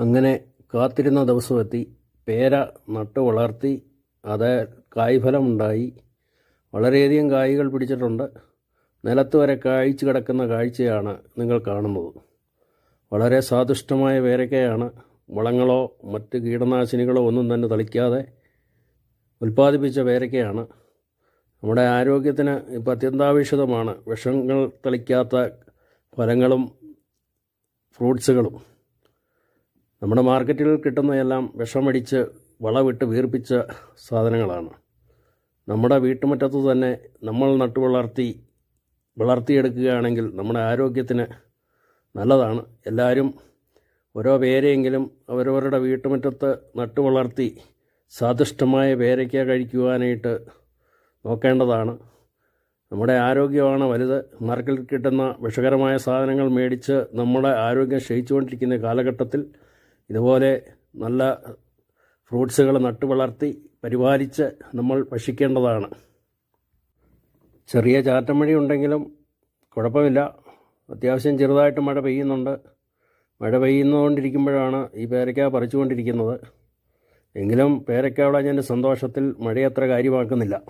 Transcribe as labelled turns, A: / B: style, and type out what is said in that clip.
A: അങ്ങനെ കാത്തിരുന്ന ദിവസമെത്തി. പേര നട്ടു വളർത്തി. അത് കായ്ഫലമുണ്ടായി. വളരെയധികം കായ്കൾ പിടിച്ചിട്ടുണ്ട്. നിലത്ത് വരെ കായ്ച്ചു കിടക്കുന്ന കാഴ്ചയാണ് നിങ്ങൾ കാണുന്നത്. വളരെ സ്വാദിഷ്ടമായ പേരക്കയാണ് വളങ്ങളോ മറ്റ് കീടനാശിനികളോ ഒന്നും തന്നെ തളിക്കാതെ ഉൽപ്പാദിപ്പിച്ച പേരക്കയാണ് നമ്മുടെ ആരോഗ്യത്തിന് ഇപ്പോൾ അത്യന്താപേക്ഷിതമാണ്. വിഷങ്ങൾ തളിക്കാത്ത ഫലങ്ങളും ഫ്രൂട്ട്സുകളും. നമ്മുടെ മാർക്കറ്റിൽ കിട്ടുന്നതെല്ലാം വിഷമടിച്ച് വളവിട്ട് വീർപ്പിച്ച സാധനങ്ങളാണ്. നമ്മുടെ വീട്ടുമുറ്റത്ത് തന്നെ നമ്മൾ നട്ടു വളർത്തി വളർത്തിയെടുക്കുകയാണെങ്കിൽ നമ്മുടെ ആരോഗ്യത്തിന് നല്ലതാണ്. എല്ലാവരും ഓരോ പേരെയെങ്കിലും അവരവരുടെ വീട്ടുമുറ്റത്ത് നട്ടു വളർത്തി സ്വാദിഷ്ടമായ പേരയ്ക്ക കഴിക്കുവാനായിട്ട് നോക്കേണ്ടതാണ്. നമ്മുടെ ആരോഗ്യമാണ് വലുത്. മാർക്കറ്റിൽ കിട്ടുന്ന വിഷകരമായ സാധനങ്ങൾ മേടിച്ച് നമ്മുടെ ആരോഗ്യം ക്ഷയിച്ചുകൊണ്ടിരിക്കുന്ന കാലഘട്ടത്തിൽ ഇതുപോലെ നല്ല ഫ്രൂട്ട്സുകൾ നട്ടു വളർത്തി പരിപാലിച്ച് നമ്മൾ ഭക്ഷിക്കേണ്ടതാണ്. ചെറിയ ചാറ്റം മഴ ഉണ്ടെങ്കിലും കുഴപ്പമില്ല. അത്യാവശ്യം ചെറുതായിട്ട് മഴ പെയ്യുന്നുണ്ട്. മഴ പെയ്യുന്നുകൊണ്ടിരിക്കുമ്പോഴാണ് ഈ പേരയ്ക്ക പറിച്ചുകൊണ്ടിരിക്കുന്നത്. എങ്കിലും പേരയ്ക്ക വിളഞ്ഞതിന്റെ സന്തോഷത്തിൽ മഴയത്ര കാര്യമാക്കുന്നില്ല.